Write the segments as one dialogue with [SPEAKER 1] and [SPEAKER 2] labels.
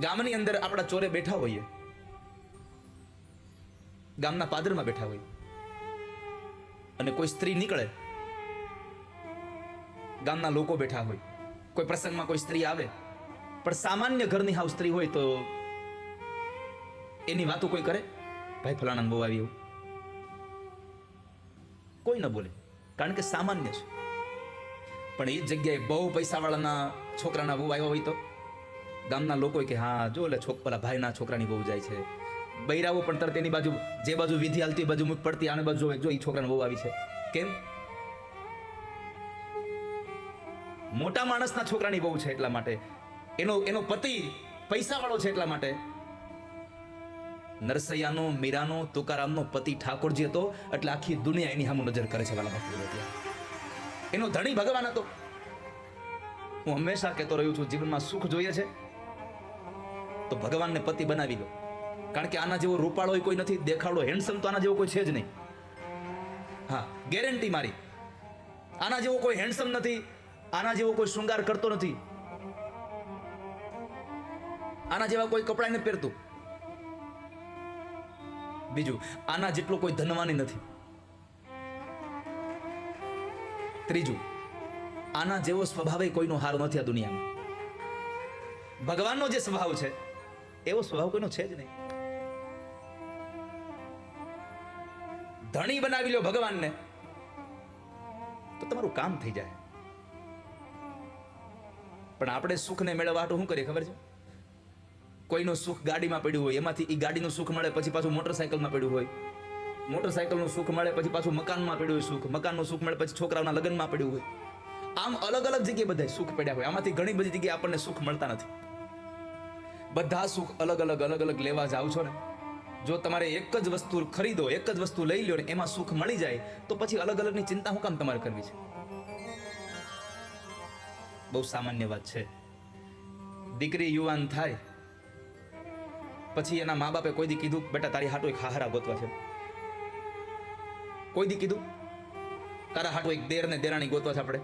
[SPEAKER 1] ગામની અંદર આપણા ચોરે બેઠા હોઈએ. ગામના પાદરમાં બેઠા હોય અને કોઈ સ્ત્રી નીકળે, ગામના લોકો બેઠા હોય. કોઈ પ્રસંગમાં કોઈ સ્ત્રી આવે, પણ સામાન્ય ઘરની હાવ સ્ત્રી હોય તો એની વાતો કોઈ કરે? ભાઈ ફલાણા બહુ આવી એવું કોઈ ન બોલે, કારણ કે સામાન્ય છે. પણ એ જગ્યાએ બહુ પૈસાવાળાના છોકરાના બહુ આવ્યા હોય તો? ગામના લોકો કે, હા, જો એટલે છોક, પેલા ભાઈના છોકરાની બહુ જાય છે. બૈરાવો પણ તરત એની બાજુ, જે બાજુ વિધિ હાલતી બાજુ મૂક, પડતી આને બાજુ જો એ છોકરાને બહુ આવી છે. કેમ? મોટા માણસના છોકરાની બહુ છે એટલા માટે. એનો એનો પતિ પૈસાવાળો છે એટલા માટે. નરસૈયાનો, મીરાનો, તુકારામનો પતિ ઠાકોરજી હતો, એટલે આખી દુનિયા એની સામે નજર કરે છે વાલા ભક્તો એનો ધણી ભગવાન હતો. હું હંમેશા કહેતો રહ્યો છું, જીવનમાં સુખ જોઈએ છે. તો ભગવાનને પતિ બનાવી લો. કારણ કે આના જેવો રૂપાળો કોઈ નથી દેખાડો હેન્ડસમ તો આના જેવો કોઈ છે જ નહીં. હા ગેરંટી મારી. આના જેવો કોઈ હેન્ડસમ નથી, આના જેવો કોઈ શૃંગાર કરતો નથી. આના જેવા કોઈ કપડાં નથી પહેરતું. બીજું, આના જેટલો કોઈ ધનવાની નથી. ત્રીજું, આના જેવો સ્વભાવે કોઈનો હાર નથી આ દુનિયામાં. ભગવાનનો જે સ્વભાવ છે એવો સ્વભાવ કોઈનો છે જ નહીં. ધણી બનાવી લો ભગવાનને, તો તમારું કામ થઈ જાય. પણ આપણે સુખને મેળવવા હાટુ શું કરીએ ખબર છે? કોઈનું સુખ ગાડીમાં પડ્યું હોય, એમાંથી એ ગાડીનું સુખ મળે પછી પાછું મોટરસાયકલમાં પડ્યું હોય. મોટરસાયકલનું સુખ મળે પછી પાછું મકાનમાં પડ્યું હોય સુખ, મકાનનું સુખ મળે પછી છોકરાઓના લગ્નમાં પડ્યું હોય. આમ અલગ અલગ જગ્યાએ બધા સુખ પડ્યા હોય. આમાંથી ઘણી બધી જગ્યાએ આપણને સુખ મળતા નથી. બધા સુખ અલગ અલગ અલગ અલગ લેવા જાઓ છો ને? જો તમારે એક જ વસ્તુ ખરીદો, એક જ વસ્તુ લઈ લો ને એમાં સુખ મળી જાય, તો પછી અલગ, અલગની ચિંતા હું કામ તમારે કરવી છે? બહુ સામાન્ય વાત છે. દીકરી યુવાન થાય, પછી એના મા બાપે કોઈ દી કીધું, બેટા, તારી હાટો એક હાહરા ગોતવા છે. કોઈ દી કીધું, તારા હાટો એક દેર ને દેરાણી ગોતવા છે આપણે.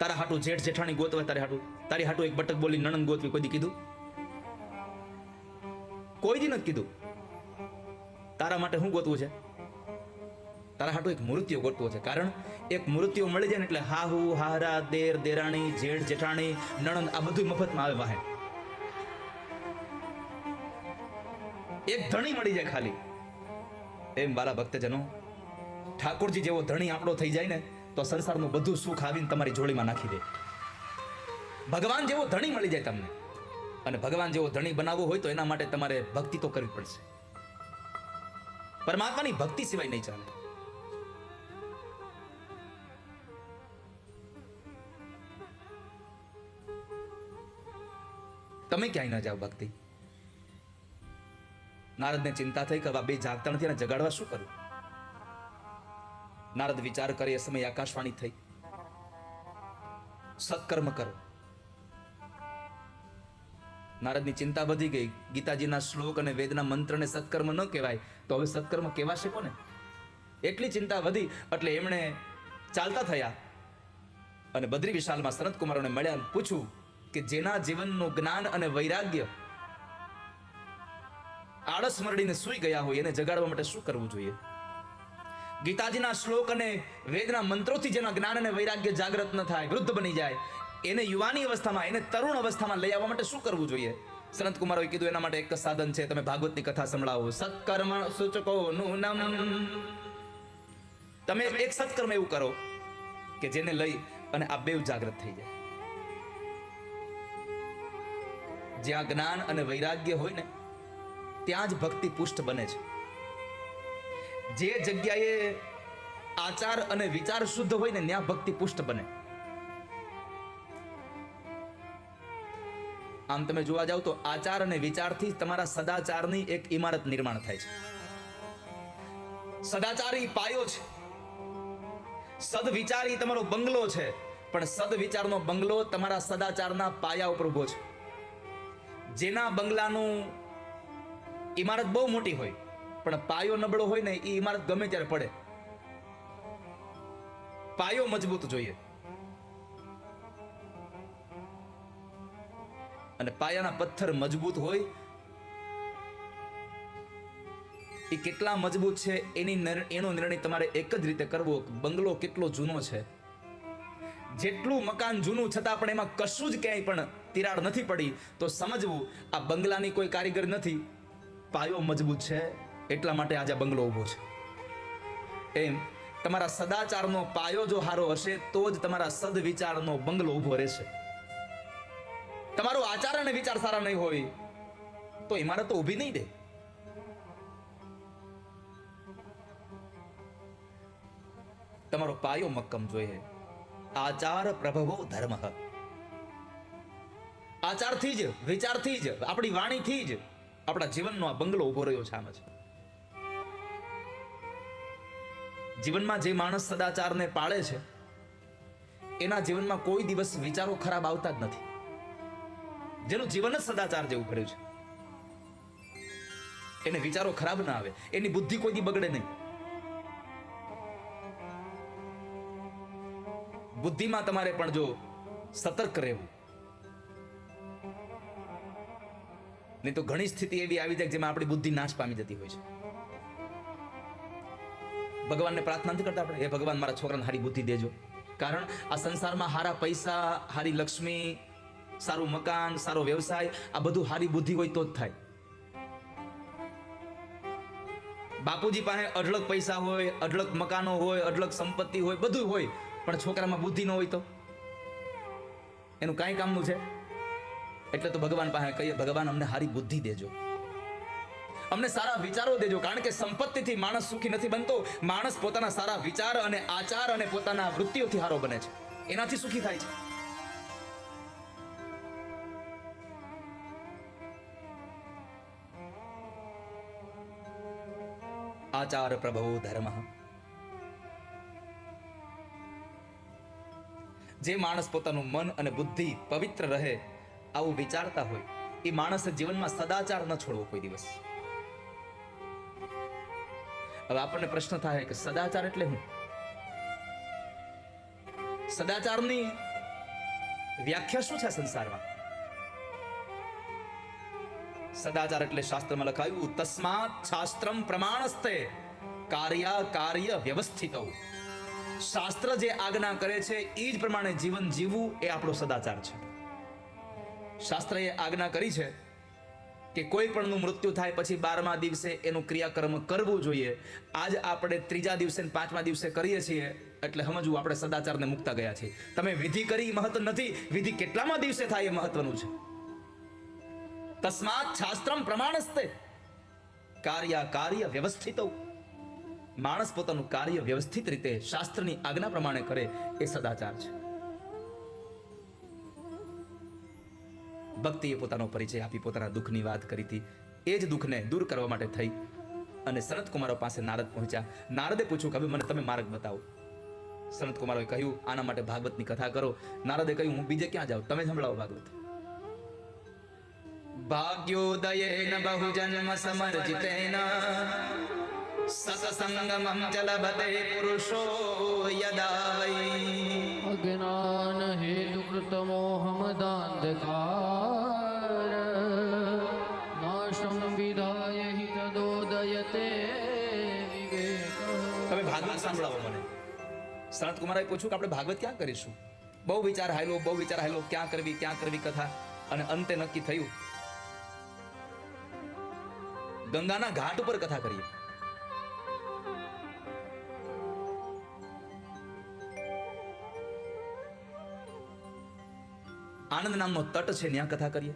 [SPEAKER 1] તારા હાટું જેઠ જેઠાણી ગોતવા તારી હાટું. તારી હાટું એક બટક બોલી નણંદ ગોતવી. કોઈ દી કીધું? કોઈ દી નથી કીધું. તારા માટે શું ગોતવું છે? તારા હાટું એક મૃત્યુ ગોતવો છે. કારણ એક મૃત્યુ મળી જાય ને એટલે હાહુ હારા દેર, દેરાણી, જેઠ, જેઠાણી, નણંદ, આ બધું મફતમાં આવે વાહે. એક ધણી મળી જાય ખાલી. એમ બાલા ભક્તજનો, ઠાકોરજી જેવો ધણી આપણો થઈ જાય ને, તો સંસારનું બધું સુખ આવીને તમારી જોડીમાં નાખી દે. ભગવાન જેવો ધણી મળી જાય તમને. અને ભગવાન જેવો ધણી બનાવવો હોય તો એના માટે તમારે ભક્તિ તો કરવી પડશે. પરમાત્માની ભક્તિ સિવાય નહીં ચાલે. તમે ક્યાંય ના જાઓ ભક્તિ. નારદને ચિંતા થઈ કે બે જાગતા નથી જગાડવા શું કરું? નારદ વિચાર કરે, એ સમયે આકાશવાણી થઈ. સત્કર્મ કરો. નારદની ચિંતા વધી ગઈ. ગીતાજીના શ્લોક અને વેદના મંત્રને સત્કર્મ ન કહેવાય, તો હવે સત્કર્મ કહેવાશે કોને? એટલી ચિંતા વધી, એટલે એમણે ચાલતા થયા. અને બદ્રી વિશાલમાં સનત કુમારોને મળ્યા પૂછ્યું કે જેના જીવનનું જ્ઞાન અને વૈરાગ્ય આળસ મરડીને સૂઈ ગયા હોય, એને જગાડવા માટે શું કરવું જોઈએ? ગીતાજીના શ્લોક અને વેદના મંત્રોથી જેના જ્ઞાન અને વૈરાગ્ય જાગૃત ન થાય, વૃદ્ધ બની જાય એને યુવાની અવસ્થામાં, એને તરુણ અવસ્થામાં લઈ આવવા માટે શું કરવું જોઈએ? સંત કુમારોએ કીધું, એના માટે એક સાધન છે, તમે ભાગવતની કથા સંભળાવો. સત્કર્મ સૂચકો નું તમે એક સત્કર્મ એવું કરો કે જેને લઈ અને આ બેવ જાગૃત થઈ જાય. જ્યાં જ્ઞાન અને વૈરાગ્ય હોય ને, ત્યાં જ ભક્તિ પુષ્ટ બને છે. જે જગ્યાએ આચાર અને વિચાર શુદ્ધ હોય ને, ત્યાં ભક્તિ પુષ્ટ બને. આમ તમે જોવા જાઓ તો આચાર અને વિચારથી તમારા સદાચારની એક ઇમારત નિર્માણ થાય છે. સદાચારી પાયો છે. સદવિચારી તમારો બંગલો છે. પણ સદવિચારનો બંગલો તમારા સદાચારના પાયા ઉપર ઊભો છે. જેના બંગલાનું ઇમારત બહુ મોટી હોય, પણ પાયો નબળો હોય ને એ ઇમારત ગમે ત્યારે પડે. પાયો મજબૂત જોઈએ. અને પાયાના પથ્થર મજબૂત હોય, એ કેટલા મજબૂત છે એની એનો નિર્ણય તમારે એક જ રીતે કરવો બંગલો કેટલો જૂનો છે. જેટલું મકાન જૂનું છતાં પણ એમાં કશું જ ક્યાંય પણ તિરાડ નથી પડી, તો સમજવું, આ બંગલાની કોઈ કારીગર નથી. પાયો મજબૂત છે, એટલા માટે આજે બંગલો ઊભો છે. એમ, તમારા સદાચારનો પાયો જો હારો હશે, તો જ તમારા સદવિચારનો બંગલો ઊભો રહેશે. તમારો આચાર અને વિચાર સારા નહીં હોય, તો ઇમારત તો ઊભી નહીં દે. તમારો પાયો મક્કમ જોઈએ આચાર પ્રભવો ધર્મ. આચારથી જ, વિચારથી જ, આપણી વાણીથી જ આપણા જીવનનો આ બંગલો ઊભો રહ્યો છે આમ જ. જીવનમાં જે માણસ સદાચારને પાળે છે, એના જીવનમાં કોઈ દિવસ વિચારો ખરાબ આવતા જ નથી. જેનું જીવન જ સદાચાર જેવું ભર્યું છે. એને વિચારો ખરાબ ના આવે. એની બુદ્ધિ કોઈથી બગડે નહીં. બુદ્ધિમાં તમારે પણ જો સતર્ક રહેવું. નહીં તો ઘણી સ્થિતિ એવી આવી જાય જેમાં આપણી બુદ્ધિ નાશ પામી જતી હોય છે. ભગવાનને પ્રાર્થના નથી કરતા આપણે? હે ભગવાન, મારા છોકરાને હારી બુદ્ધિ દેજો. કારણ આ સંસારમાં હારા પૈસા, હારી લક્ષ્મી સારું મકાન, સારો વ્યવસાય, આ બધું સારી બુદ્ધિ હોય તો જ થાય. બાપુજી પાસે અઢળક પૈસા હોય, અઢળક મકાનો હોય, અઢળક સંપત્તિ હોય, બધું હોય, પણ છોકરામાં બુદ્ધિ ન હોય તો? એનું કાંઈ કામનું છે? એટલે તો ભગવાન પાસે કહીએ, ભગવાન અમને સારી બુદ્ધિ દેજો. અમને સારા વિચારો દેજો. કારણ કે સંપત્તિથી માણસ સુખી નથી બનતો. માણસ પોતાના સારા વિચાર અને આચાર અને પોતાના વૃત્તિઓથી હારો બને છે. એનાથી સુખી થાય છે. આચાર પ્રભવો ધર્મ જે માણસ પોતાનું મન અને બુદ્ધિ પવિત્ર રહે, આવું વિચારતા હોય, એ માણસ જીવનમાં સદાચાર ન છોડવો કોઈ દિવસ. હવે આપણને પ્રશ્ન થાય કે સદાચાર એટલે શું સદાચારની વ્યાખ્યા શું છે સંસારમાં? સદાચાર એટલે શાસ્ત્રમાં લખાયું, તસ્માત શાસ્ત્રમ પ્રમાણસ્તે કાર્ય કાર્ય વ્યવસ્થિત. શાસ્ત્ર જે આજ્ઞા કરે છે એ જ પ્રમાણે જીવન જીવવું એ આપણો સદાચાર છે. શાસ્ત્રએ આજ્ઞા કરી છે કે કોઈ પણનું મૃત્યુ થાય પછી બારમા દિવસે એનું ક્રિયાકર્મ કરવું જોઈએ. આજ આપણે ત્રીજા દિવસે પાંચમા દિવસે કરીએ છીએ, એટલે સમજવું આપણે સદાચારને મુકતા ગયા છીએ. તમે વિધિ કરી મહત્વ નથી, વિધિ કેટલામાં દિવસે થાય એ મહત્વનું છે? તસ્માત શાસ્ત્રમ પ્રમાણસ્તે કાર્ય કાર્ય વ્યવસ્થિત માણસ પોતાનું કાર્ય વ્યવસ્થિત રીતે શાસ્ત્રની આજ્ઞા પ્રમાણે કરે એ સદાચાર છે ભક્તિએ પોતાનો પરિચય આપી પોતાના દુઃખની વાત કરી હતી એ જ દુઃખને દૂર કરવા માટે થઈ અને સનતકુમારો પાસે નારદ પહોંચ્યા નારદે પૂછ્યું કે મને તમે માર્ગ બતાવો સનતકુમારોએ કહ્યું, આના માટે ભાગવતની કથા કરો. નારદે કહ્યું, હું બીજે ક્યાં જાઉં? તમે સંભળાવો ભાગવત. ભાગ્યોદયેન બહુજન્મ સમર્જિતેન સત્સંગમં ચ લભતે પુરુષો યદા વૈ
[SPEAKER 2] અજ્ઞાન હેતુ કૃતમોહમદાંધકાર નાશમ વિધાય હિ તદોદયતે
[SPEAKER 1] તમે ભાગવત સાંભળાવો મને. સનત કુમારે પૂછ્યું કે આપણે ભાગવત ક્યાં કરીશું? બહુ વિચાર હાયલો બહુ વિચાર હાયલો ક્યાં કરવી ક્યાં કરવી કથા? અને અંતે નક્કી થયું ગંગાના ઘાટ ઉપર કથા કરીએ. આનંદ નામનો તટ છે ત્યાં કથા કરીએ.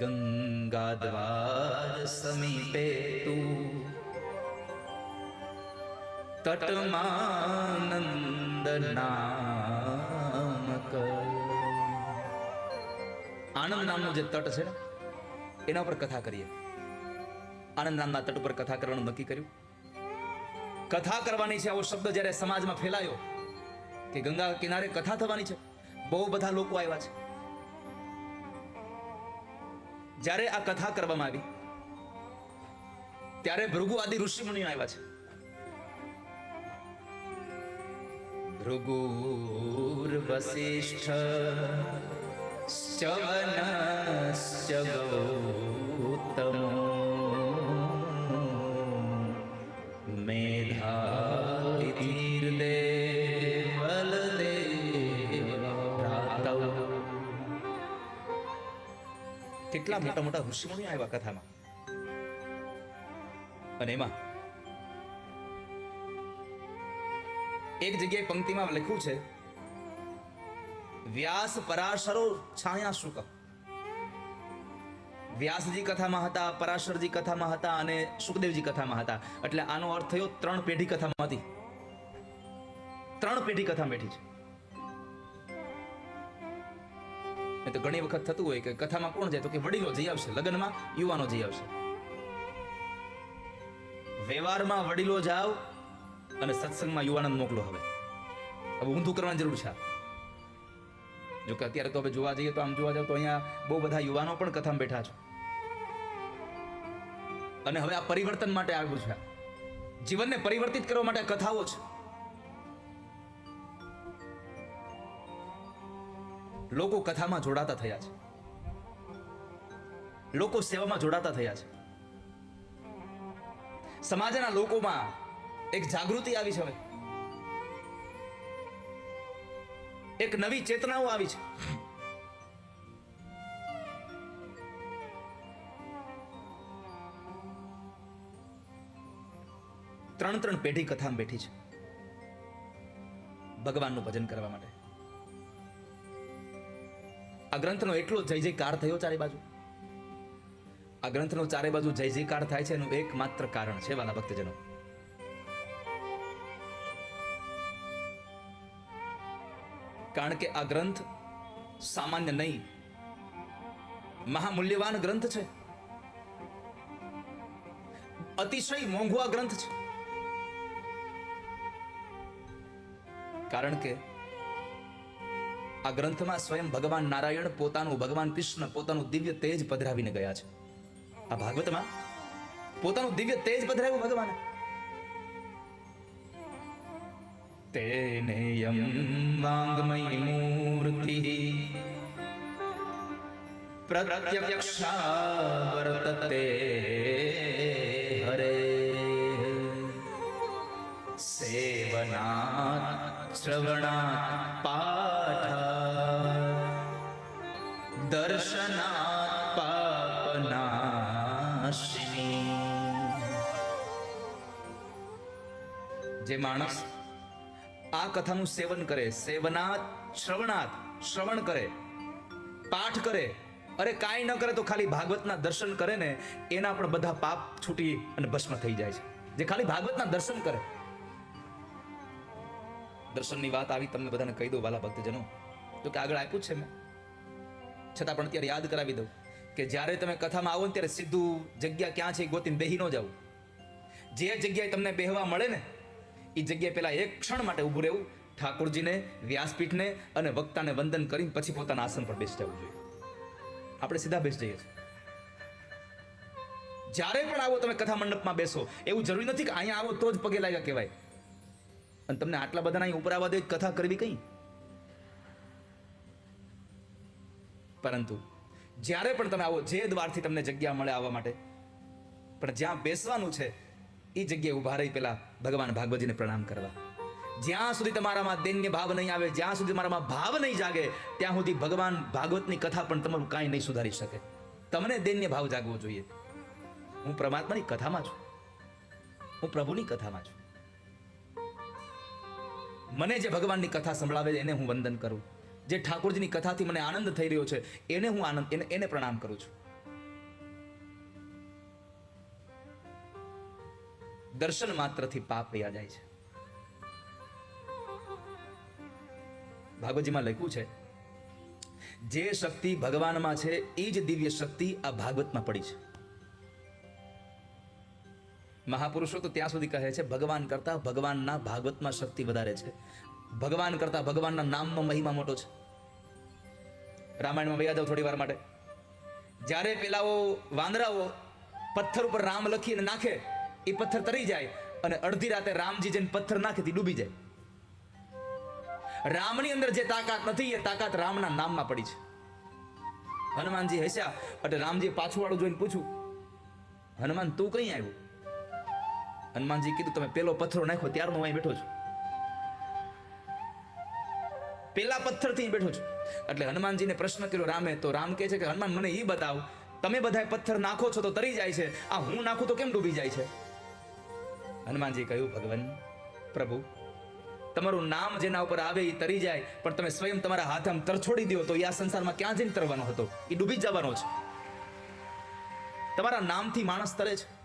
[SPEAKER 1] ગંગા દ્વાર સમીપે તું તટમાનંદ નામ કર. આનંદ નામનો જે તટ છે એના ઉપર કથા કરીએ. આનંદ નામના તટ ઉપર કથા કરવાનું નક્કી કર્યું. કથા કરવાની છે આવો શબ્દ જ્યારે સમાજમાં ફેલાયો કે ગંગા કિનારે કથા થવાની છે, બહુ બધા લોકો આવ્યા છે. જ્યારે આ કથા કરવામાં આવી, ત્યારે ભૃગુ આદિ ઋષિ મુનિઓ આવ્યા છે. ભૃગુર્વસિષ્ઠ શ્ચવનશ્ચ ગૌતમો મેધાતિથિર્દેવલદેવ કેટલા મોટા મોટા ઋષિમુનિ આવ્યા કથામાં? અને એમાં? એક જગ્યાએ પંક્તિમાં લખ્યું છે વ્યાસ પરાશરો છાયા શુક વ્યાસજી કથામાં હતા, પરાશરજી કથામાં હતા અને સુખદેવજી કથામાં હતા. એટલે આનો અર્થ થયો ત્રણ પેઢી કથામાં હતી. ત્રણ પેઢી કથા બેઠી છે. એ તો ઘણી વખત થતું હોય કે કથામાં કોણ જાય તો કે વડીલો જઈ આવશે, લગ્નમાં યુવાનો જઈ આવશે. વ્યવહારમાં વડીલો જાવ અને સત્સંગમાં યુવાનંદ મોકલો હવે. હવે ઊંધું કરવાની જરૂર છે જો કે અત્યારે તો હવે જોવા જઈએ તો આમ જોવા જાવ તો અહીંયા બહુ બધા યુવાનો પણ કથામાં બેઠા છે. અને હવે આ પરિવર્તન માટે આવ્યું છે. જીવનને પરિવર્તિત કરવા માટે કથાઓ છે. લોકો કથામાં જોડાતા થયા છે. લોકો સેવામાં જોડાતા થયા છે. સમાજના લોકોમાં એક જાગૃતિ આવી છે હવે. એક નવી ચેતનાઓ આવી છે. ત્રણ ત્રણ પેઢી કથામાં બેઠી છે. ભગવાનનું ભજન કરવા માટે. આ ગ્રંથનો એટલો જય જયકાર થયો ચારે બાજુ. આ ગ્રંથનો ચારે બાજુ જય જયકાર થાય છે એનું એકમાત્ર કારણ છે, વાલા ભક્તજનો. કારણ કે આ ગ્રંથ સામાન્ય નહીં. મહામૂલ્યવાન ગ્રંથ છે. અતિશય મોંઘો આ ગ્રંથ છે. કારણ કે આ ગ્રંથમાં સ્વયં ભગવાન નારાયણ, પોતાનું ભગવાન કૃષ્ણ, પોતાનું દિવ્ય તેજ પધરાવીને ગયા છે. આ ભાગવતમાં પોતાનું દિવ્ય તેજ પધરાવ્યું ભગવાન. तेनेयं वाङ्मयीमूर्तिः प्रत्यक्षा वर्तते हरे सेवनात् श्रवणात् पाठा दर्शनात् पापनाशिनी જે માણસ આ કથાનું સેવન કરે, સેવનાત, શ્રવણાત, શ્રવણ કરે, પાઠ કરે. અરે કાંઈ ન કરે તો ખાલી ભાગવતના દર્શન કરે ને, એના પણ બધા પાપ છૂટી અને ભસ્મ થઈ જાય છે. જે ખાલી ભાગવતના દર્શન કરે. દર્શનની વાત આવી, તમને બધાને કહી દઉં વાલા ભક્તજનો. તો કે આગળ આપ્યું છે મેં. છતાં પણ અત્યારે યાદ કરાવી દઉં કે જ્યારે તમે કથામાં આવો ને ત્યારે સીધું જગ્યા ક્યાં છે ગોતીને બેહી ન જાવ જે જગ્યાએ તમને બેહવા મળે ને એ જગ્યાએ પહેલાં એક ક્ષણ માટે ઊભું રહેવું, ઠાકોરજીને, વ્યાસપીઠને અને વક્તાને વંદન કરીને પછી પોતાના આસન પર બેસી જવું જોઈએ. આપણે સીધા બેસી જઈએ છીએ. જ્યારે પણ આવો તમે કથા મંડપમાં બેસો, એવું જરૂરી નથી કે અહીંયા આવો તો જ પગે લાગ્યા કહેવાય. અને તમને આટલા બધાને અહીં ઉપર આવવા દે કથા કરવી કઈ? પરંતુ જ્યારે પણ તમે આવો, જે દ્વારથી તમને જગ્યા મળે આવવા માટે, પણ જ્યાં બેસવાનું છે એ જગ્યાએ ઊભા રહી પેલા ભગવાન ભાગવતજીને પ્રણામ કરવા. જ્યાં સુધી તમારામાં દૈન્ય ભાવ નહીં આવે, જ્યાં સુધી તમારામાં ભાવ નહીં જાગે, ત્યાં સુધી ભગવાન ભાગવતની કથા પણ તમારું કાંઈ નહીં સુધારી શકે. તમને દૈન્ય ભાવ જાગવો જોઈએ. હું પરમાત્માની કથામાં છું. હું પ્રભુની કથામાં છું. મને જે ભગવાનની કથા સંભળાવે એને હું વંદન કરું. જે ઠાકોરજીની કથાથી મને આનંદ થઈ રહ્યો છે, એને હું આનંદ એને પ્રણામ કરું છું. દર્શન માત્રથી પાપ વયા જાય છે. ભાગવતજીમાં લખ્યું છે, જે શક્તિ ભગવાનમાં છે, એ જ દિવ્ય શક્તિ આ ભાગવતમાં પડી છે. મહાપુરુષો તો ત્યાં સુધી કહે છે, ભગવાન કરતા ભગવાનના ભાગવતમાં શક્તિ વધારે છે. ભગવાન કરતા ભગવાનના નામમાં મહિમા મોટો છે. રામાયણમાં વયા જાવ થોડી વાર માટે. જ્યારે પેલાઓ વાંદરાઓ પથ્થર ઉપર રામ લખીને નાખે એ પથ્થર તરી જાય અને અડધી રાતે રામજી જઈને પથ્થર નાખેથી ડૂબી જાય. રામની અંદર જે તાકાત નથી, એ તાકાત રામના નામમાં પડી છે. હનુમાનજી હસ્યા, એટલે રામજી પાછું વાળું જોઈને પૂછ્યું, હનુમાન, તું કઈ આવ્યો? હનુમાનજી કીધું, તમે પેલો પથ્થરો નાખ્યો ત્યાર હું અહીં બેઠો છું. પેલા પથ્થરથી બેઠો છું. એટલે હનુમાનજીને પ્રશ્ન કર્યો, રામે, તો રામ કહે છે કે, હનુમાન, મને એ બતાવ, તમે બધા પથ્થર નાખો છો તો તરી જાય છે. આ હું નાખું તો કેમ ડૂબી જાય છે? હનુમાનજી કહ્યું, ભગવાન, પ્રભુ, તમારું નામ જેના ઉપર આવે એ તરી જાય, પણ તમે સ્વયં તમારા હાથ આમ તરછોડી દો તો એ આ સંસારમાં ક્યાં જઈને તરવાનો હતો? એ ડૂબી જવાનો છે. તમારા નામથી માણસ તરે છે.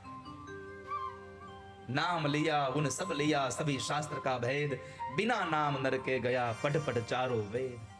[SPEAKER 1] નામ લિયા ઉન સબ લિયા, સભી શાસ્ત્ર કા ભેદ, બિના નામ નરકે ગયા, પઢ પઢ ચારો વેદ.